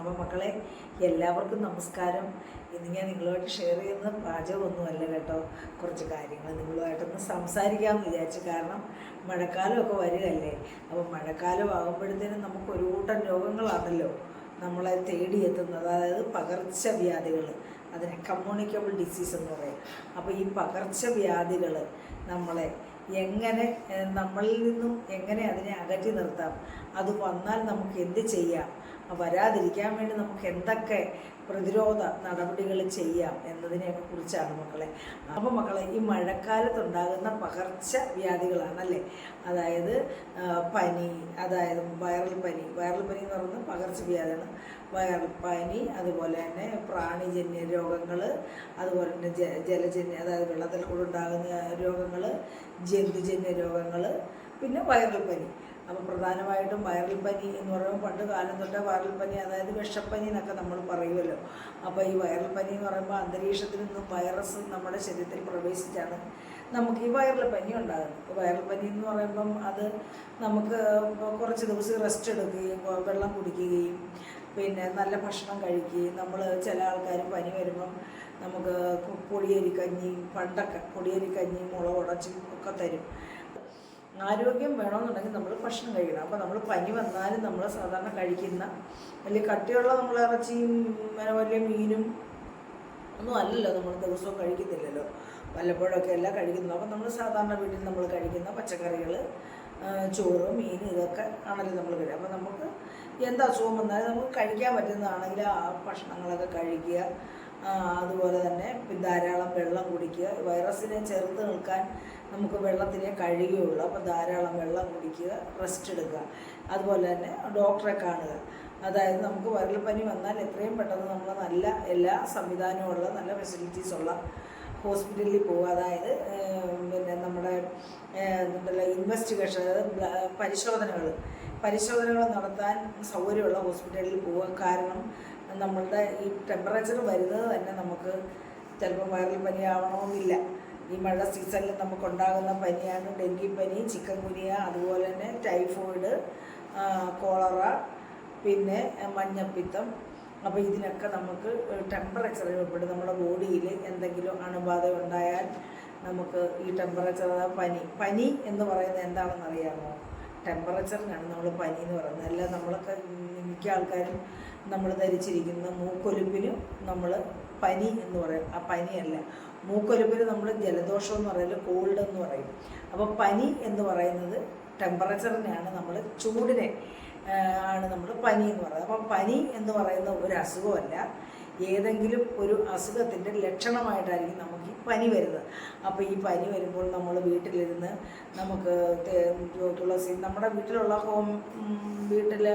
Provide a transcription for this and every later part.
അപ്പോൾ മക്കളെ എല്ലാവർക്കും നമസ്കാരം. ഇന്ന് ഞാൻ നിങ്ങളുമായിട്ട് ഷെയർ ചെയ്യുന്ന പാചകമൊന്നുമല്ല കേട്ടോ. കുറച്ച് കാര്യങ്ങൾ നിങ്ങളുമായിട്ടൊന്ന് സംസാരിക്കാമെന്ന് വിചാരിച്ചു. കാരണം മഴക്കാലമൊക്കെ വരികയല്ലേ. അപ്പോൾ മഴക്കാലം ആകുമ്പോഴത്തേനും നമുക്ക് ഒരു കൂട്ടം രോഗങ്ങളാണല്ലോ നമ്മളെ തേടിയെത്തുന്നത്. അതായത് പകർച്ചവ്യാധികൾ. അതിനെ കമ്മ്യൂണിക്കബിൾ ഡിസീസ് എന്ന് പറയും. അപ്പോൾ ഈ പകർച്ചവ്യാധികൾ നമ്മളെ എങ്ങനെ നമ്മളിൽ നിന്നും എങ്ങനെ അതിനെ അകറ്റി നിർത്താം? അത് വന്നാൽ നമുക്ക് എന്ത് ചെയ്യാം? വരാതിരിക്കാൻ വേണ്ടി നമുക്ക് എന്തൊക്കെ പ്രതിരോധ നടപടികൾ ചെയ്യാം എന്നതിനെയൊക്കെ കുറിച്ചാണ് മക്കളെ. അപ്പോൾ മക്കളെ ഈ മഴക്കാലത്തുണ്ടാകുന്ന പകർച്ച വ്യാധികളാണല്ലേ? അതായത് പനി അതായത് വൈറൽ പനി. വൈറൽ പനി എന്ന് പറയുന്നത് പകർച്ചവ്യാധിയാണ് വൈറൽ പനി അതുപോലെ തന്നെ പ്രാണിജന്യ രോഗങ്ങൾ അതുപോലെ തന്നെ ജലജന്യ അതായത് വെള്ളത്തിൽ കൂടെ ഉണ്ടാകുന്ന രോഗങ്ങൾ ജന്തുജന്യ രോഗങ്ങൾ പിന്നെ വൈറൽ പനി. അപ്പോൾ പ്രധാനമായിട്ടും വൈറൽ പനി എന്ന് പറയുമ്പോൾ പണ്ട് കാലം തൊട്ടേ വൈറൽ പനി അതായത് വിഷപ്പനി എന്നൊക്കെ നമ്മൾ പറയുമല്ലോ. അപ്പോൾ ഈ വൈറൽ പനി എന്ന് പറയുമ്പോൾ അന്തരീക്ഷത്തിൽ നിന്നും വൈറസ് നമ്മുടെ ശരീരത്തിൽ പ്രവേശിച്ചാണ് നമുക്ക് ഈ വൈറൽ പനി ഉണ്ടാകുന്നത്. വൈറൽ പനി എന്ന് പറയുമ്പം അത് നമുക്ക് കുറച്ച് ദിവസം റെസ്റ്റ് എടുക്കുകയും വെള്ളം കുടിക്കുകയും പിന്നെ നല്ല ഭക്ഷണം കഴിക്കുകയും നമ്മൾ ചില ആൾക്കാർ പനി വരുമ്പം നമുക്ക് കു- പൊടിയരിക്കഞ്ഞി പണ്ടൊക്കെ പൊടിയരിക്കഞ്ഞി മുളക് ഉടച്ചും ഒക്കെ തരും. ആരോഗ്യം വേണമെന്നുണ്ടെങ്കിൽ നമ്മൾ ഭക്ഷണം കഴിക്കണം. അപ്പോൾ നമ്മൾ പനി വന്നാലും നമ്മൾ സാധാരണ കഴിക്കുന്ന വലിയ കട്ടിയുള്ള നമ്മൾ ഇറച്ചിയും വലിയ മീനും ഒന്നും അല്ലല്ലോ നമ്മൾ ദിവസവും കഴിക്കുന്നില്ലല്ലോ വല്ലപ്പോഴൊക്കെ എല്ലാം കഴിക്കുന്നു അപ്പോൾ നമ്മൾ സാധാരണ വീട്ടിൽ നമ്മൾ കഴിക്കുന്ന പച്ചക്കറികൾ ചോറ് മീൻ ഇതൊക്കെ ആണല്ലോ നമ്മൾ കഴിക്കുക. അപ്പോൾ നമുക്ക് എന്ത് അസുഖം വന്നാലും നമുക്ക് കഴിക്കാൻ പറ്റുന്നതാണെങ്കിൽ ആ ഭക്ഷണങ്ങളൊക്കെ കഴിക്കുക. അതുപോലെ തന്നെ ധാരാളം വെള്ളം കുടിക്കുക. വൈറസിനെ ചെറുത്ത് നിൽക്കാൻ നമുക്ക് വെള്ളത്തിനെ കഴിയുകയുള്ളൂ അപ്പോൾ ധാരാളം വെള്ളം കുടിക്കുക റെസ്റ്റ് എടുക്കുക. അതുപോലെ തന്നെ ഡോക്ടറെ കാണുക. അതായത് നമുക്ക് വരൾപ്പനി വന്നാൽ എത്രയും പെട്ടെന്ന് നമ്മൾ നല്ല എല്ലാ സംവിധാനമുള്ള നല്ല ഫെസിലിറ്റീസ് ഉള്ള ഹോസ്പിറ്റലിൽ പോകുക അതായത് പിന്നെ നമ്മുടെ എന്തുണ്ടല്ലോ ഇൻവെസ്റ്റിഗേഷൻ പരിശോധനകൾ. പരിശോധനകൾ നടത്താൻ സൗകര്യമുള്ള ഹോസ്പിറ്റലിൽ പോവുക. കാരണം നമ്മളുടെ ഈ ടെമ്പറേച്ചർ വരുന്നത് തന്നെ നമുക്ക് ചിലപ്പോൾ വൈറൽ പനി ആവണമെന്നില്ല. ഈ മഴ സീസണിൽ നമുക്കുണ്ടാകുന്ന പനിയാണ് ഡെങ്കിപ്പനി ചിക്കൻ കുനിയ അതുപോലെ തന്നെ ടൈഫോയിഡ് കോളറ പിന്നെ മഞ്ഞപ്പിത്തം. അപ്പോൾ ഇതിനൊക്കെ നമുക്ക് ടെമ്പറേച്ചർ ഉൾപ്പെടും നമ്മുടെ ബോഡിയിൽ എന്തെങ്കിലും അണുബാധ ഉണ്ടായാൽ നമുക്ക് ഈ ടെമ്പറേച്ചർ പനി. പനി എന്ന് പറയുന്നത് എന്താണെന്ന് അറിയാമോ ടെമ്പറേച്ചറിനാണ് നമ്മൾ പനി എന്ന് പറയുന്നത്. അല്ല നമ്മളൊക്കെ മിക്ക ആൾക്കാരും നമ്മൾ ധരിച്ചിരിക്കുന്ന മൂക്കൊലിപ്പിനും നമ്മൾ പനി എന്ന് പറയും. ആ പനിയല്ല. മൂക്കൊലിപ്പിന് നമ്മൾ ജലദോഷം എന്ന് പറയുന്നത് കോൾഡ് എന്ന് പറയും. അപ്പോൾ പനി എന്ന് പറയുന്നത് ടെമ്പറേച്ചറിനെയാണ് നമ്മൾ ചൂടിനെ ആണ് നമ്മൾ പനി എന്ന് പറയുന്നത്. അപ്പം പനി എന്ന് പറയുന്ന ഒരു അസുഖമല്ല. ഏതെങ്കിലും ഒരു അസുഖത്തിന്റെ ലക്ഷണമായിട്ടായിരിക്കും നമുക്ക് ഈ പനി വരുന്നത്. അപ്പോൾ ഈ പനി വരുമ്പോൾ നമ്മൾ വീട്ടിലിരുന്ന് നമുക്ക് തുളസി നമ്മുടെ വീട്ടിലുള്ള ഹോം വീട്ടിൽ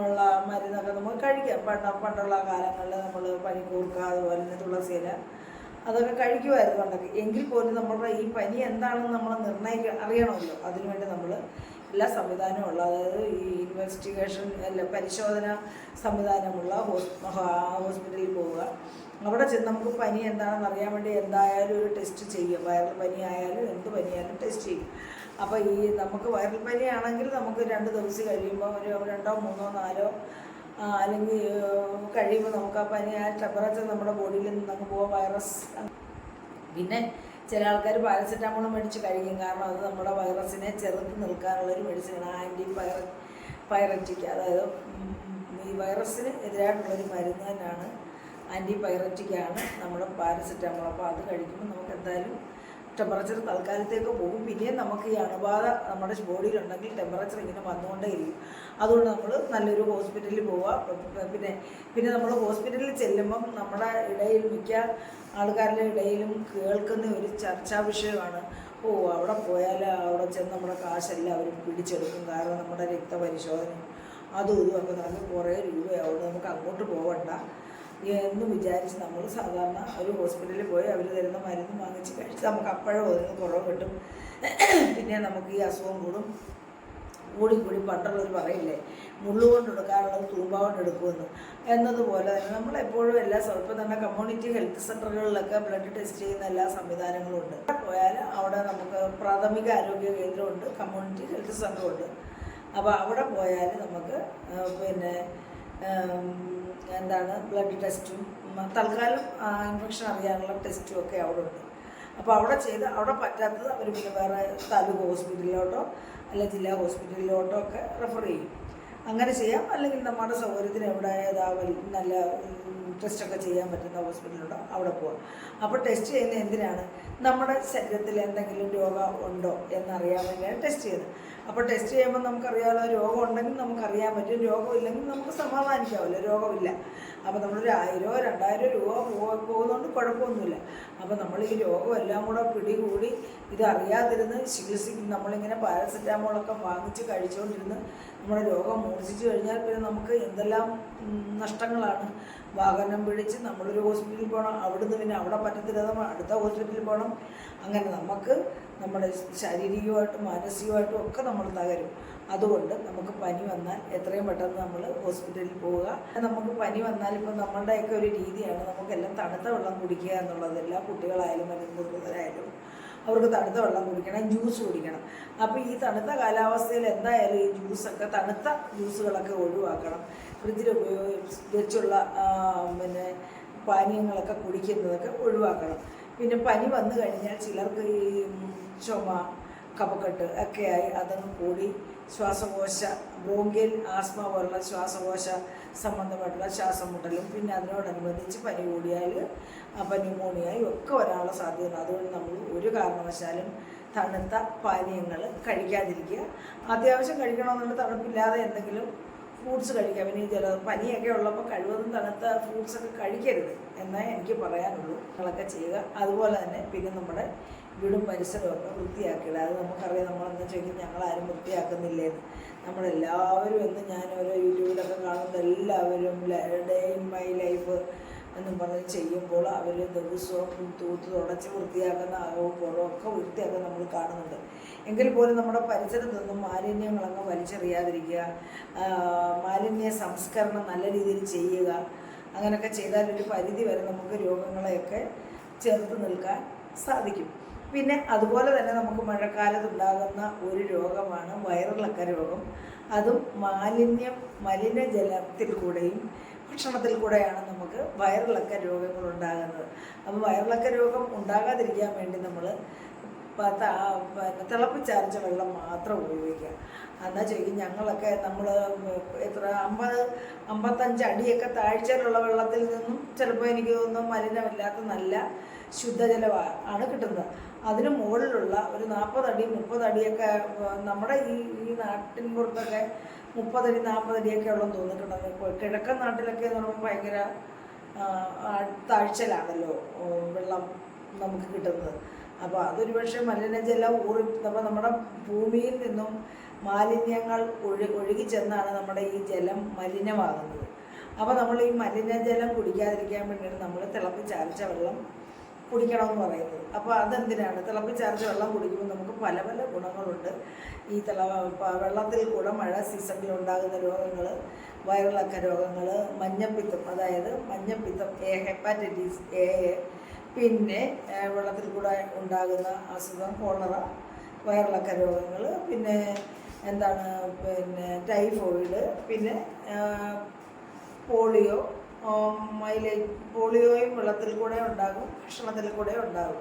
ഉള്ള മരുന്നൊക്കെ നമുക്ക് കഴിക്കാം. പണ്ട പണ്ടുള്ള കാലങ്ങളിൽ നമ്മൾ പനിക്കൂർക്ക അതുപോലെ തന്നെ തുളസിയില അതൊക്കെ കഴിക്കുമായിരുന്നു പണ്ടൊക്കെ. എങ്കിൽ പോലും നമ്മുടെ ഈ പനി എന്താണെന്ന് നമ്മൾ നിർണയിക്ക അറിയണമല്ലോ. അതിനുവേണ്ടി നമ്മൾ എല്ലാ സംവിധാനവും ഉള്ള അതായത് ഈ ഇൻവെസ്റ്റിഗേഷൻ അല്ല പരിശോധന സംവിധാനമുള്ള ഹോസ്പിറ്റലിൽ പോവുക. അവിടെ ചെന്ന് നമുക്ക് പനി എന്താണെന്ന് അറിയാൻ വേണ്ടി എന്തായാലും ഒരു ടെസ്റ്റ് ചെയ്യും. വൈറൽ പനി ആയാലും എന്ത് പനിയായാലും ടെസ്റ്റ് ചെയ്യും. അപ്പോൾ ഈ നമുക്ക് വൈറൽ പനിയാണെങ്കിൽ നമുക്ക് രണ്ട് ദിവസം കഴിയുമ്പോൾ ഒരു രണ്ടോ മൂന്നോ നാലോ അല്ലെങ്കിൽ കഴിയുമ്പോൾ നമുക്ക് ആ പനി ആ ടെമ്പറേച്ചർ നമ്മുടെ ബോഡിയിൽ നിന്ന് നമുക്ക് പോകാൻ വൈറസ് പിന്നെ ചില ആൾക്കാർ പാരസെറ്റാമോൾ മേടിച്ച് കഴിക്കും. കാരണം അത് നമ്മുടെ വൈറസിനെ ചെറുത്ത് നിൽക്കാനുള്ളൊരു മെഡിസിനാണ് ആന്റി പൈറ പൈററ്റിക് അതായത് ഈ വൈറസിന് എതിരായിട്ടുള്ളൊരു മരുന്ന് തന്നെയാണ് ആന്റി പൈററ്റിക്കാണ് നമ്മുടെ പാരസെറ്റാമോൾ. അപ്പോൾ അത് കഴിക്കുമ്പോൾ നമുക്ക് എന്തായാലും ടെമ്പറേച്ചർ തൽക്കാലത്തേക്ക് പോകും. പിന്നെയും നമുക്ക് ഈ അണുബാധ നമ്മുടെ ബോഡിയിലുണ്ടെങ്കിൽ ടെമ്പറേച്ചർ ഇങ്ങനെ വന്നുകൊണ്ടേയിരിക്കും. അതുകൊണ്ട് നമ്മൾ നല്ലൊരു ഹോസ്പിറ്റലിൽ പോവുക പിന്നെ പിന്നെ നമ്മൾ ഹോസ്പിറ്റലിൽ ചെല്ലുമ്പം നമ്മുടെ ഇടയിൽ മിക്ക ആൾക്കാരുടെ ഇടയിലും കേൾക്കുന്ന ഒരു ചർച്ചാ വിഷയമാണ്. ഓ അവിടെ പോയാൽ അവിടെ ചെന്ന് നമ്മുടെ കാശെല്ലാം അവർ പിടിച്ചെടുക്കും. കാരണം നമ്മുടെ രക്തപരിശോധന അതും ഇതും ഒക്കെ നമുക്ക് കുറേ രൂപയാവും. നമുക്ക് അങ്ങോട്ട് പോകണ്ട എന്ന് വിചാരിച്ച് നമ്മൾ സാധാരണ ഒരു ഹോസ്പിറ്റലിൽ പോയി അവർ തരുന്ന മരുന്ന് വാങ്ങിച്ച് കഴിച്ച് നമുക്ക് അപ്പോഴും അതിന് കുറവ് കിട്ടും. പിന്നെ നമുക്ക് ഈ അസുഖം കൂടും. കൂടി കൂടി പണ്ടുള്ളവർ പറയില്ലേ മുള്ളുകൊണ്ട് എടുക്കാറുള്ളത് തൂമ്പ കൊണ്ട് എടുക്കുമെന്ന്. എന്നതുപോലെ തന്നെ നമ്മളെപ്പോഴും എല്ലാ സ്വല്പം തന്നെ കമ്മ്യൂണിറ്റി ഹെൽത്ത് സെന്ററുകളിലൊക്കെ ബ്ലഡ് ടെസ്റ്റ് ചെയ്യുന്ന എല്ലാ സംവിധാനങ്ങളും ഉണ്ട്. പോയാൽ അവിടെ നമുക്ക് പ്രാഥമിക ആരോഗ്യ കേന്ദ്രമുണ്ട് കമ്മ്യൂണിറ്റി ഹെൽത്ത് സെന്ററുണ്ട് അപ്പോൾ അവിടെ പോയാൽ നമുക്ക് പിന്നെ എന്താണ് ബ്ലഡ് ടെസ്റ്റും തൽക്കാലം ഇൻഫെക്ഷൻ അറിയാനുള്ള ടെസ്റ്റും ഒക്കെ അവിടെ ഉണ്ട്. അപ്പോൾ അവിടെ ചെയ്ത് അവിടെ പറ്റാത്തത് അവർ പിന്നെ വേറെ താലൂക്ക് ഹോസ്പിറ്റലിലോട്ടോ അല്ല ജില്ലാ ഹോസ്പിറ്റലിലോട്ടോ ഒക്കെ റെഫർ ചെയ്യും. അങ്ങനെ ചെയ്യാം. അല്ലെങ്കിൽ നമ്മുടെ സൗകര്യത്തിന് എവിടെ ഏതാവൽ നല്ല ടെസ്റ്റൊക്കെ ചെയ്യാൻ പറ്റുന്ന ഹോസ്പിറ്റലുണ്ടോ അവിടെ പോവാം. അപ്പോൾ ടെസ്റ്റ് ചെയ്യുന്ന എന്തിനാണ്? നമ്മുടെ ശരീരത്തിൽ എന്തെങ്കിലും രോഗം ഉണ്ടോ എന്നറിയാൻ വേണ്ടിയാണ് ടെസ്റ്റ് ചെയ്യുന്നത്. അപ്പോൾ ടെസ്റ്റ് ചെയ്യുമ്പോൾ നമുക്കറിയാമല്ലോ രോഗം ഉണ്ടെങ്കിൽ നമുക്കറിയാൻ പറ്റും. രോഗമില്ലെങ്കിൽ നമുക്ക് സമാധാനിക്കാമല്ലോ രോഗമില്ല. അപ്പോൾ നമ്മളൊരു ആയിരമോ രണ്ടായിരം രൂപ പോകുന്നതുകൊണ്ട് കുഴപ്പമൊന്നുമില്ല. അപ്പോൾ നമ്മൾ ഈ രോഗം എല്ലാം കൂടെ പിടികൂടി ഇത് അറിയാതിരുന്ന് ചികിത്സിക്കും. നമ്മളിങ്ങനെ പാരസെറ്റാമോളൊക്കെ വാങ്ങിച്ച് കഴിച്ചുകൊണ്ടിരുന്ന് നമ്മുടെ രോഗം മൂർച്ഛിച്ചു കഴിഞ്ഞാൽ പിന്നെ നമുക്ക് എന്തെല്ലാം നഷ്ടങ്ങളാണ് വാഹനം പിടിച്ച് നമ്മളൊരു ഹോസ്പിറ്റലിൽ പോകണം അവിടുന്ന് പിന്നെ അവിടെ പറ്റത്തില്ല. നമ്മൾ അടുത്ത ഹോസ്പിറ്റലിൽ പോകണം അങ്ങനെ നമുക്ക് നമ്മുടെ ശാരീരികമായിട്ടും മാനസികമായിട്ടും ഒക്കെ നമ്മൾ തകരും. അതുകൊണ്ട് നമുക്ക് പനി വന്നാൽ എത്രയും പെട്ടെന്ന് നമ്മൾ ഹോസ്പിറ്റലിൽ പോവുക. നമുക്ക് പനി വന്നാൽ ഇപ്പോൾ നമ്മളുടെയൊക്കെ ഒരു രീതിയാണ്. നമുക്കെല്ലാം തണുത്ത വെള്ളം കുടിക്കുക എന്നുള്ളത് എല്ലാ കുട്ടികളായാലും മുതിർന്നവരായാലും അവർക്ക് തണുത്ത വെള്ളം കുടിക്കണം ജ്യൂസ് കുടിക്കണം. അപ്പോൾ ഈ തണുത്ത കാലാവസ്ഥയിൽ എന്തായാലും ഈ ജ്യൂസൊക്കെ തണുത്ത ജ്യൂസുകളൊക്കെ ഒഴിവാക്കണം. ഫ്രിഡ്ജിൽ ഉപയോഗിച്ചുള്ള പിന്നെ പാനീയങ്ങളൊക്കെ കുടിക്കുന്നതൊക്കെ ഒഴിവാക്കണം. പിന്നെ പനി വന്നു കഴിഞ്ഞാൽ ചിലർക്ക് ഈ ചുമ കഫക്കെട്ട് ഒക്കെയായി അതങ്ങ് കൂടി ശ്വാസകോശ ബോങ്കിൽ ആസ്മ പോലുള്ള ശ്വാസകോശ സംബന്ധമായിട്ടുള്ള ശ്വാസം മുട്ടലും പിന്നെ അതിനോടനുബന്ധിച്ച് പനി കൂടിയാൽ അപ്പം ന്യൂമോണിയായും ഒക്കെ വരാനുള്ള സാധ്യത. അതുകൊണ്ട് നമ്മൾ ഒരു കാരണവശാലും തണുത്ത പാനീയങ്ങൾ കഴിക്കാതിരിക്കുക. അത്യാവശ്യം കഴിക്കണമെന്നുള്ള തണുപ്പില്ലാതെ എന്തെങ്കിലും ഫ്രൂട്ട്സ് കഴിക്കാം. പിന്നെ ചില പനിയൊക്കെ ഉള്ളപ്പോൾ കഴിവതും തണുത്ത ഫ്രൂട്ട്സൊക്കെ കഴിക്കരുത് എന്നേ എനിക്ക് പറയാനുള്ളൂ. നിങ്ങളൊക്കെ ചെയ്യുക. അതുപോലെ തന്നെ പിന്നെ നമ്മുടെ വീടും പരിസരമൊക്കെ ഒക്കെ വൃത്തിയാക്കിയിടുക അത് നമുക്കറിയാം നമ്മളെന്ന് ചോദിക്കും ഞങ്ങളാരും വൃത്തിയാക്കുന്നില്ലേ നമ്മളെല്ലാവരും എന്ന് ഞാൻ ഓരോ യൂട്യൂബിലൊക്കെ കാണുന്ന എല്ലാവരും ഡേ ഇൻ മൈ ലൈഫ് എന്നും പറഞ്ഞ് ചെയ്യുമ്പോൾ അവർ ദിവസവും തൂത്ത് തുടച്ച് വൃത്തിയാക്കുന്ന അകവും പുറവും ഒക്കെ വൃത്തിയാക്കാൻ നമ്മൾ കാണുന്നുണ്ട്. എങ്കിൽ പോലും നമ്മുടെ പരിസരത്ത് നിന്നും മാലിന്യങ്ങളൊക്കെ വലിച്ചെറിയാതിരിക്കുക മാലിന്യ സംസ്കരണം നല്ല രീതിയിൽ ചെയ്യുക അങ്ങനെയൊക്കെ ചെയ്താൽ ഒരു പരിധി വരെ നമുക്ക് രോഗങ്ങളെയൊക്കെ ചെറുത്ത് നിൽക്കാൻ സാധിക്കും. പിന്നെ അതുപോലെ തന്നെ നമുക്ക് മഴക്കാലത്ത് ഉണ്ടാകുന്ന ഒരു രോഗമാണ് വയറിളക്ക രോഗം. അതും മാലിന്യം മലിനജലത്തിൽ കൂടെയും ഭക്ഷണത്തിൽ കൂടെയാണ് നമുക്ക് വയറിളക്ക രോഗങ്ങൾ ഉണ്ടാകുന്നത്. അപ്പോൾ വയറിളക്ക രോഗം ഉണ്ടാകാതിരിക്കാൻ വേണ്ടി നമ്മൾ തിളപ്പിച്ചാർച്ച വെള്ളം മാത്രം ഉപയോഗിക്കുക. എന്നാ ചോദിക്കും ഞങ്ങളൊക്കെ നമ്മൾ എത്ര അമ്പത് അമ്പത്തഞ്ച് അടിയൊക്കെ താഴ്ചയിലുള്ള വെള്ളത്തിൽ നിന്നും ചിലപ്പോൾ എനിക്ക് തോന്നുന്നു മലിനമില്ലാത്ത നല്ല ശുദ്ധജലമാണ് കിട്ടുന്നത്. അതിന് മുകളിലുള്ള ഒരു നാൽപ്പതടി മുപ്പതടിയൊക്കെ നമ്മുടെ ഈ ഈ നാട്ടിൻ പുറത്തൊക്കെ മുപ്പതടി നാൽപ്പതടിയൊക്കെ ഉള്ളതെന്ന് തോന്നിയിട്ടുണ്ടെങ്കിൽ കിഴക്കൻ നാട്ടിലൊക്കെ എന്ന് പറയുമ്പോൾ ഭയങ്കര താഴ്ചയിലാണല്ലോ വെള്ളം നമുക്ക് കിട്ടുന്നത്. അപ്പോൾ അതൊരു പക്ഷേ മലിനജലം ഊറി അപ്പോൾ നമ്മുടെ ഭൂമിയിൽ നിന്നും മാലിന്യങ്ങൾ ഒഴു ഒഴുകി ചെന്നാണ് നമ്മുടെ ഈ ജലം മലിനമാകുന്നത്. അപ്പോൾ നമ്മൾ ഈ മലിനജലം കുടിക്കാതിരിക്കാൻ വേണ്ടിയാണ് നമ്മൾ തിളപ്പിച്ചാർച്ച വെള്ളം കുടിക്കണമെന്ന് പറയുന്നത്. അപ്പോൾ അതെന്തിനാണ്? തിളപ്പിച്ചാർച്ച വെള്ളം കുടിക്കുമ്പോൾ നമുക്ക് പല പല ഗുണങ്ങളുണ്ട്. ഈ തിള വെള്ളത്തിൽ കൂടെ മഴ സീസണിൽ ഉണ്ടാകുന്ന രോഗങ്ങൾ വയറിളക്ക രോഗങ്ങൾ മഞ്ഞപ്പിത്തം അതായത് മഞ്ഞപ്പിത്തം എ ഹെപ്പാറ്റൈറ്റിസ് എ പിന്നെ വെള്ളത്തിൽ കൂടെ ഉണ്ടാകുന്ന അസുഖം കോളറ വയറിളക്ക രോഗങ്ങൾ പിന്നെ എന്താണ്? പിന്നെ ടൈഫോയിഡ് പിന്നെ പോളിയോ മൈലേ പോളിയോയും വെള്ളത്തിൽ കൂടെ ഉണ്ടാകും ഭക്ഷണത്തിൽ കൂടെ ഉണ്ടാകും.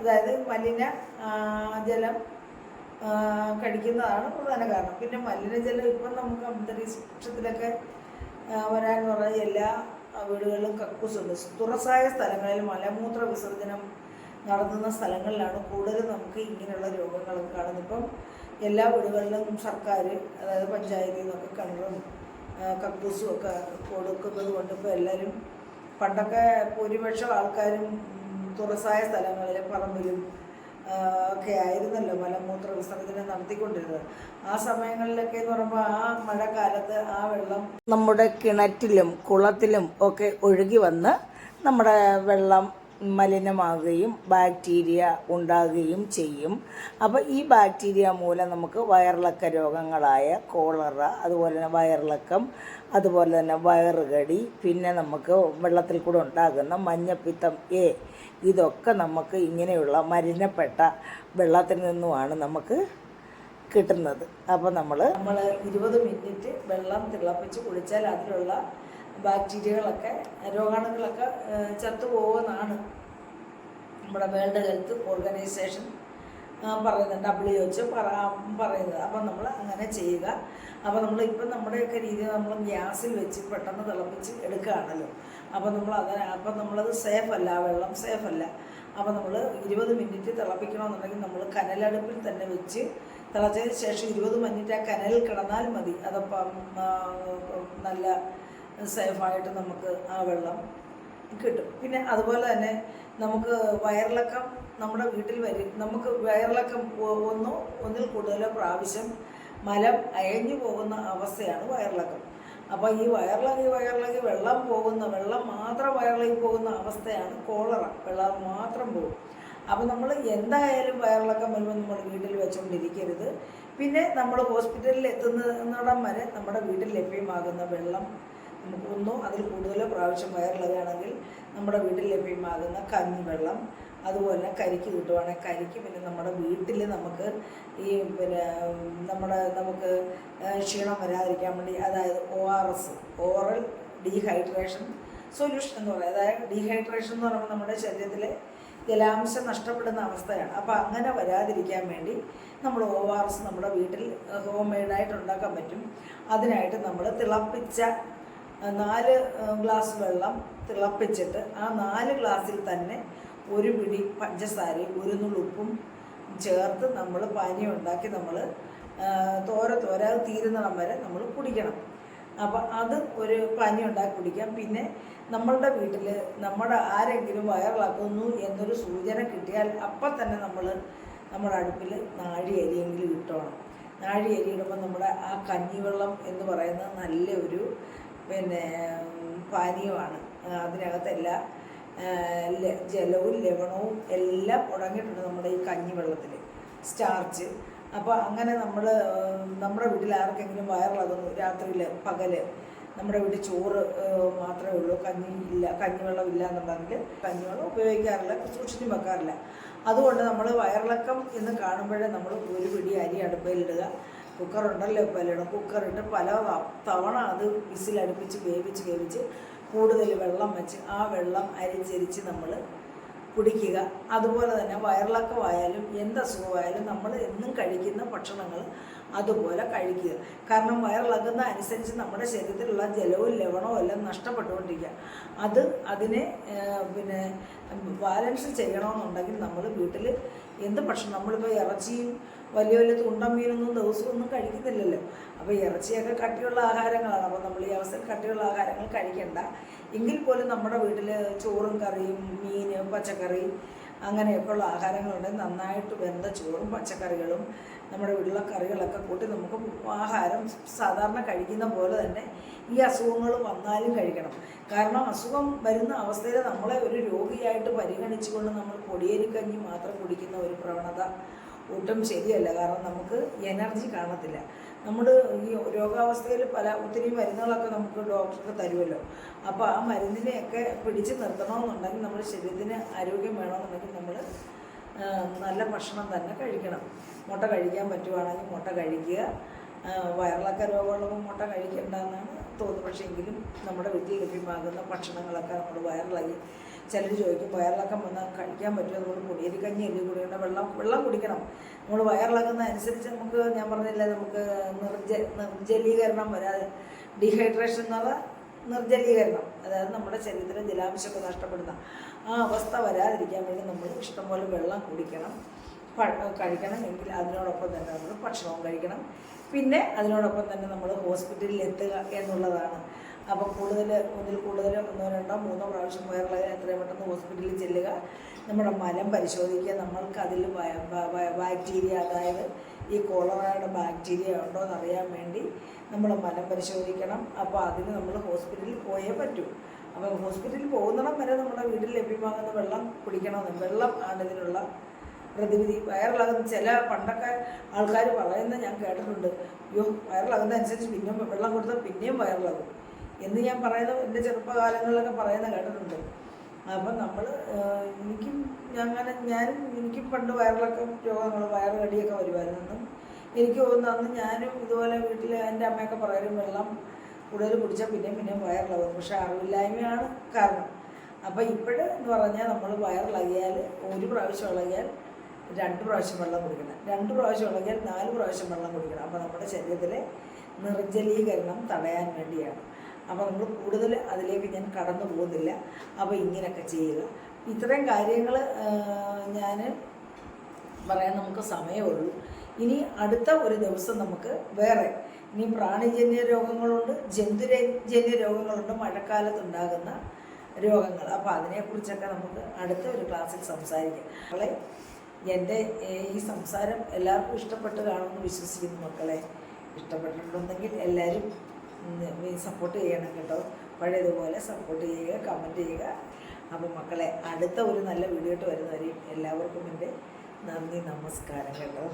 അതായത് മലിന ജലം ആ, കഴിക്കുന്നതാണ് പ്രധാന കാരണം. പിന്നെ മലിനജലം ഇപ്പം നമുക്ക് അന്തരീക്ഷത്തിലൊക്കെ വരാൻ പറഞ്ഞ എല്ലാ വീടുകളിലും കക്കൂസുണ്ട് തുറസായ സ്ഥലങ്ങളിൽ മലമൂത്ര വിസർജനം നടത്തുന്ന സ്ഥലങ്ങളിലാണ് കൂടുതലും നമുക്ക് ഇങ്ങനെയുള്ള രോഗങ്ങളൊക്കെ കാണുന്നത്. ഇപ്പം എല്ലാ വീടുകളിലും സർക്കാർ അതായത് പഞ്ചായത്തിൽ നിന്നൊക്കെ കിണറും കക്കൂസും ഒക്കെ കൊടുക്കുന്നത് കൊണ്ട് ഇപ്പോൾ എല്ലാവരും പണ്ടൊക്കെ ഭൂരിപക്ഷം ആൾക്കാരും തുറസായ സ്ഥലങ്ങളിൽ പറമ്പിലും ഒക്കെ ആയിരുന്നല്ലോ മലമൂത്ര വിസർജനം നടത്തിക്കൊണ്ടിരുന്നത്. ആ സമയങ്ങളിലൊക്കെ എന്ന് പറയുമ്പോൾ ആ മഴക്കാലത്ത് ആ വെള്ളം നമ്മുടെ കിണറ്റിലും കുളത്തിലും ഒക്കെ ഒഴുകി വന്ന് നമ്മുടെ വെള്ളം മലിനമാകുകയും ബാക്ടീരിയ ഉണ്ടാകുകയും ചെയ്യും. അപ്പോൾ ഈ ബാക്ടീരിയ മൂലം നമുക്ക് വയറിളക്ക രോഗങ്ങളായ കോളറ അതുപോലെ തന്നെ വയറിളക്കം അതുപോലെ തന്നെ വയറുകടി പിന്നെ നമുക്ക് വെള്ളത്തിൽ കൂടെ ഉണ്ടാകുന്ന മഞ്ഞപ്പിത്തം എ ഇതൊക്കെ നമുക്ക് ഇങ്ങനെയുള്ള മലിനപ്പെട്ട വെള്ളത്തിൽ നിന്നുമാണ് നമുക്ക് കിട്ടുന്നത്. അപ്പോൾ നമ്മൾ നമ്മൾ ഇരുപത് മിനിറ്റ് വെള്ളം തിളപ്പിച്ച് കുടിച്ചാൽ അതിലുള്ള ബാക്ടീരിയകളൊക്കെ രോഗാണുക്കളൊക്കെ ചത്തു പോകുമെന്നാണ് നമ്മുടെ വേൾഡ് ഹെൽത്ത് ഓർഗനൈസേഷൻ പറയുന്നത് ഡബ്ല്യു എച്ച് പറയുന്നത്. അപ്പം നമ്മൾ അങ്ങനെ ചെയ്യുക. അപ്പോൾ നമ്മൾ ഇപ്പം നമ്മുടെയൊക്കെ രീതി നമ്മൾ ഗ്യാസിൽ വെച്ച് പെട്ടെന്ന് തിളപ്പിച്ച് എടുക്കുകയാണല്ലോ. അപ്പോൾ നമ്മൾ അങ്ങനെ അപ്പം നമ്മളത് സേഫ് അല്ല വെള്ളം സേഫ് അല്ല അപ്പോൾ നമ്മൾ ഇരുപത് മിനിറ്റ് തിളപ്പിക്കണമെന്നുണ്ടെങ്കിൽ നമ്മൾ കനലടുപ്പിൽ തന്നെ വെച്ച് തിളച്ചതിന് ശേഷം ഇരുപത് മിനിറ്റ് ആ കനലിൽ കിടന്നാൽ മതി. അതപ്പം നല്ല സേഫായിട്ട് നമുക്ക് ആ വെള്ളം കിട്ടും. പിന്നെ അതുപോലെ തന്നെ നമുക്ക് വയറിളക്കം നമ്മുടെ വീട്ടിൽ വരും നമുക്ക് വയറിളക്കം ഒന്നോ ഒന്നിൽ കൂടുതലോ പ്രാവശ്യം മലം അയഞ്ഞു പോകുന്ന അവസ്ഥയാണ് വയറിളക്കം. അപ്പോൾ ഈ വയറിളകി വയറിളകി വെള്ളം പോകുന്ന വെള്ളം മാത്രം വയറിളകി പോകുന്ന അവസ്ഥയാണ് കോളറ. വെള്ളം മാത്രം പോകും. അപ്പോൾ നമ്മൾ എന്തായാലും വയറിളക്കം വരുമ്പോൾ നമ്മൾ വീട്ടിൽ വെച്ചുകൊണ്ടിരിക്കരുത് പിന്നെ നമ്മൾ ഹോസ്പിറ്റലിൽ എത്തുന്നിടം വരെ നമ്മുടെ വീട്ടിൽ ലഭ്യമാകുന്ന വെള്ളം നമുക്ക് ഒന്നോ അതിൽ കൂടുതലോ പ്രാവശ്യം വയറിളകുകയാണെങ്കിൽ നമ്മുടെ വീട്ടിൽ ലഭ്യമാകുന്ന കഞ്ഞിവെള്ളം അതുപോലെ കരിക്ക് കിട്ടുവാണെങ്കിൽ കരിക്ക് പിന്നെ നമ്മുടെ വീട്ടിൽ നമുക്ക് ഈ പിന്നെ നമ്മുടെ നമുക്ക് ക്ഷീണം വരാതിരിക്കാൻ വേണ്ടി അതായത് O R S oral dehydration solution എന്ന് പറയുന്നത് അതായത് ഡീഹൈഡ്രേഷൻ എന്ന് പറയുമ്പോൾ നമ്മുടെ ശരീരത്തിലെ ജലാംശം നഷ്ടപ്പെടുന്ന അവസ്ഥയാണ്. അപ്പോൾ അങ്ങനെ വരാതിരിക്കാൻ വേണ്ടി നമ്മൾ ഒ ആർ എസ് നമ്മുടെ വീട്ടിൽ ഹോം മെയ്ഡായിട്ട് ഉണ്ടാക്കാൻ പറ്റും. അതിനായിട്ട് നമ്മൾ തിളപ്പിച്ച നാല് ഗ്ലാസ് വെള്ളം തിളപ്പിച്ചിട്ട് ആ നാല് ഗ്ലാസ്സിൽ തന്നെ ഒരു പിടി പഞ്ചസാരയും ഒരു നുള്ളുപ്പും ചേർത്ത് നമ്മൾ പാനീയം ഉണ്ടാക്കി നമ്മൾ തോര തോര തീരുന്നിടം വരെ നമ്മൾ കുടിക്കണം. അപ്പം അത് ഒരു പനി ഉണ്ടാക്കി കുടിക്കാം. പിന്നെ നമ്മളുടെ വീട്ടിൽ നമ്മുടെ ആരെങ്കിലും വയറിളക്കുന്നു എന്നൊരു സൂചന കിട്ടിയാൽ അപ്പം തന്നെ നമ്മൾ നമ്മുടെ അടുപ്പിൽ നാഴി അരിയെങ്കിലും ഇട്ടോണം. നാഴി അരി ഇടുമ്പോൾ നമ്മുടെ ആ കഞ്ഞിവെള്ളം എന്ന് പറയുന്ന നല്ല ഒരു പിന്നെ പാനീയമാണ്. അതിനകത്തെല്ലാ ജലവും ലവണവും എല്ലാം ഉടങ്ങിയിട്ടുണ്ട് നമ്മുടെ ഈ കഞ്ഞിവെള്ളത്തിൽ സ്റ്റാർച്ച്. അപ്പോൾ അങ്ങനെ നമ്മൾ നമ്മുടെ വീട്ടിൽ ആർക്കെങ്കിലും വയറിളകുന്നു രാത്രിയിൽ പകൽ നമ്മുടെ വീട്ടിൽ ചോറ് മാത്രമേ ഉള്ളൂ കഞ്ഞി ഇല്ല കഞ്ഞിവെള്ളം ഇല്ല എന്നുണ്ടെങ്കിൽ കഞ്ഞിവെള്ളം ഉപയോഗിക്കാറില്ല സൂക്ഷിച്ചും വെക്കാറില്ല. അതുകൊണ്ട് നമ്മൾ വയറിളക്കം എന്ന് കാണുമ്പോഴേ നമ്മൾ ഒരു പിടി അരി അടുപ്പയിലിടുക കുക്കറുണ്ടല്ലോ പലയിടം കുക്കറിട്ട് പല തവണ അത് വിസിലടുപ്പിച്ച് വേവിച്ച് വേവിച്ച് കൂടുതൽ വെള്ളം വെച്ച് ആ വെള്ളം അരിച്ചരിച്ച് നമ്മൾ കുടിക്കുക. അതുപോലെ തന്നെ വയറിളക്കമായാലും എന്ത് അസുഖമായാലും നമ്മൾ എന്നും കഴിക്കുന്ന ഭക്ഷണങ്ങൾ അതുപോലെ കഴിക്കുക. കാരണം വയറിളക്കുന്ന അനുസരിച്ച് നമ്മുടെ ശരീരത്തിലുള്ള ജലവും ലവണവും എല്ലാം നഷ്ടപ്പെട്ടുകൊണ്ടിരിക്കുക. അത് അതിനെ പിന്നെ ബാലൻസ് ചെയ്യണമെന്നുണ്ടെങ്കിൽ നമ്മൾ വീട്ടിൽ എന്ത് ഭക്ഷണം? നമ്മളിപ്പോൾ ഇറച്ചിയും വലിയ വലിയ തുണ്ടൻ മീനൊന്നും ദിവസമൊന്നും കഴിക്കുന്നില്ലല്ലോ. അപ്പോൾ ഇറച്ചിയൊക്കെ കട്ടിയുള്ള ആഹാരങ്ങളാണ്. അപ്പോൾ നമ്മൾ ഈ അവസരം കട്ടിയുള്ള ആഹാരങ്ങൾ കഴിക്കണ്ട. എങ്കിൽ പോലും നമ്മുടെ വീട്ടിൽ ചോറും കറിയും മീൻ പച്ചക്കറി അങ്ങനെയൊക്കെയുള്ള ആഹാരങ്ങളുണ്ടെങ്കിൽ നന്നായിട്ട് വെന്ത ചോറും പച്ചക്കറികളും നമ്മുടെ വീട്ടിലെ കറികളൊക്കെ കൂട്ടി നമുക്ക് ആഹാരം സാധാരണ കഴിക്കുന്ന പോലെ തന്നെ ഈ അസുഖങ്ങൾ വന്നാലും കഴിക്കണം. കാരണം അസുഖം വരുന്ന അവസ്ഥയിൽ നമ്മളെ ഒരു രോഗിയായിട്ട് പരിഗണിച്ചുകൊണ്ട് നമ്മൾ പൊടിയേരിക്കഞ്ഞി മാത്രം കുടിക്കുന്ന ഒരു പ്രവണത ഒട്ടും ശരിയല്ല. കാരണം നമുക്ക് എനർജി കാണത്തില്ല. നമ്മൾ ഈ രോഗാവസ്ഥയിൽ പല ഒത്തിരി മരുന്നുകളൊക്കെ നമുക്ക് ഡോക്ടർക്ക് തരുമല്ലോ അപ്പോൾ ആ മരുന്നിനെയൊക്കെ പിടിച്ച് നിർത്തണമെന്നുണ്ടെങ്കിൽ നമ്മുടെ ശരീരത്തിന് ആരോഗ്യം വേണമെന്നുണ്ടെങ്കിൽ നമ്മൾ നല്ല ഭക്ഷണം തന്നെ കഴിക്കണം. മുട്ട കഴിക്കാൻ പറ്റുവാണെങ്കിൽ മുട്ട കഴിക്കുക. വയറിളക്ക രോഗമുള്ളപ്പോൾ മുട്ട കഴിക്കേണ്ടെന്നാണ് തോന്നുന്നത്. പക്ഷേ എങ്കിലും നമ്മുടെ വീട്ടിൽ ലഭ്യമാകുന്ന ഭക്ഷണങ്ങളൊക്കെ നമ്മൾ വയറിളകി ചിലർ ചോദിക്കും വയറിളക്കം വന്നാൽ കഴിക്കാൻ പറ്റുമോ? നമ്മൾ പൊടിയരി കഞ്ഞി അല്ലേ കുടിക്കണം വെള്ളം വെള്ളം കുടിക്കണം. നമ്മൾ വയറിളക്കുന്ന അനുസരിച്ച് നമുക്ക് ഞാൻ പറഞ്ഞില്ല നമുക്ക് നിർജ നിർജലീകരണം വരാതെ ഡീഹൈഡ്രേഷൻ എന്നുള്ള നിർജലീകരണം അതായത് നമ്മുടെ ശരീരത്തിലെ ജലാംശമൊക്കെ നഷ്ടപ്പെടുന്ന ആ അവസ്ഥ വരാതിരിക്കാൻ വേണ്ടി നമ്മൾ ഇഷ്ടംപോലെ വെള്ളം കുടിക്കണം. കഴിക്കണം എങ്കിൽ അതിനോടൊപ്പം തന്നെ നമ്മൾ ഭക്ഷണവും കഴിക്കണം. പിന്നെ അതിനോടൊപ്പം തന്നെ നമ്മൾ ഹോസ്പിറ്റലിൽ എത്തുക എന്നുള്ളതാണ് അപ്പോൾ കൂടുതൽ ഒന്നിൽ കൂടുതൽ ഒന്നോ രണ്ടോ മൂന്നോ പ്രാവശ്യം വയറിളകാൻ എത്രയും പെട്ടെന്ന് ഹോസ്പിറ്റലിൽ ചെല്ലുക. നമ്മുടെ മലം പരിശോധിക്കുക. നമ്മൾക്ക് അതിൽ ബാക്ടീരിയ അതായത് ഈ കോളറയുടെ ബാക്ടീരിയ ഉണ്ടോ എന്ന് അറിയാൻ വേണ്ടി നമ്മൾ മലം പരിശോധിക്കണം. അപ്പോൾ അതിന് നമ്മൾ ഹോസ്പിറ്റലിൽ പോയേ പറ്റൂ. അപ്പം ഹോസ്പിറ്റലിൽ പോകുന്നിടം വരെ നമ്മുടെ വീട്ടിൽ ലഭ്യമാകുന്ന വെള്ളം കുടിക്കണം വെള്ളം ആണ് പ്രതിവിധി. വയറിളകുന്ന ചില പണ്ടൊക്കെ ആൾക്കാർ പറയുന്നത് ഞാൻ കേട്ടിട്ടുണ്ട്. അയ്യോ വയറിളകുന്ന അനുസരിച്ച് പിന്നെ വെള്ളം കൊടുത്താൽ പിന്നെയും വയറിളകും. എന്ന് ഞാൻ പറയുന്നത് എന്റെ ചെറുപ്പകാലങ്ങളിലൊക്കെ പറയുന്നത് കേട്ടിട്ടുണ്ട്. അപ്പം നമ്മൾ എനിക്കും അങ്ങനെ ഞാനും എനിക്കും പണ്ട് വയറിളക്കം രോഗങ്ങൾ വയറുകടിയൊക്കെ വരുമായിരുന്നു. എനിക്ക് തോന്നുന്നു ഞാനും ഇതുപോലെ വീട്ടിൽ എന്റെ അമ്മയൊക്കെ പറയും വെള്ളം കൂടുതൽ കുടിച്ചാൽ പിന്നെയും പിന്നെയും വയറിളകും. പക്ഷെ അറിവില്ലായ്മയാണ് കാരണം. അപ്പോൾ ഇപ്പോഴ് എന്ന് പറഞ്ഞാൽ നമ്മൾ വയറിളകിയാൽ ഒരു പ്രാവശ്യം ഇളകിയാൽ രണ്ട് പ്രാവശ്യം വെള്ളം കുടിക്കണം. രണ്ട് പ്രാവശ്യം ഇളകിയാൽ നാല് പ്രാവശ്യം വെള്ളം കുടിക്കണം. അപ്പോൾ നമ്മുടെ ശരീരത്തിലെ നിർജലീകരണം തടയാൻ വേണ്ടിയാണ്. അപ്പോൾ നമ്മൾ കൂടുതൽ അതിലേക്ക് ഞാൻ കടന്നു പോകുന്നില്ല. അപ്പോൾ ഇങ്ങനെയൊക്കെ ചെയ്യുക. ഇത്രയും കാര്യങ്ങൾ ഞാൻ പറയാൻ നമുക്ക് സമയമുള്ളൂ ഇനി അടുത്ത ഒരു ദിവസം നമുക്ക് വേറെ ഇനി പ്രാണിജന്യ രോഗങ്ങളുണ്ട് ജന്തുജന്യ രോഗങ്ങളുണ്ട് മഴക്കാലത്തുണ്ടാകുന്ന രോഗങ്ങൾ. അപ്പോൾ അതിനെക്കുറിച്ചൊക്കെ നമുക്ക് അടുത്ത ഒരു ക്ലാസ്സിൽ സംസാരിക്കാം. മക്കളെ എന്റെ ഈ സംസാരം എല്ലാവർക്കും ഇഷ്ടപ്പെട്ട് കാണുമെന്ന് വിശ്വസിക്കുന്നു മക്കളെ. ഇഷ്ടപ്പെട്ടിട്ടുണ്ടെങ്കിൽ എല്ലാവരും സപ്പോർട്ട് ചെയ്യണം കേട്ടോ. പഴയതുപോലെ സപ്പോർട്ട് ചെയ്യുക കമന്റ് ചെയ്യുക. അപ്പോൾ മക്കളെ അടുത്ത ഒരു നല്ല വീഡിയോ ആയിട്ട് വരുന്നവരെയും എല്ലാവർക്കും എന്റെ നന്ദി നമസ്കാരം കേട്ടോ.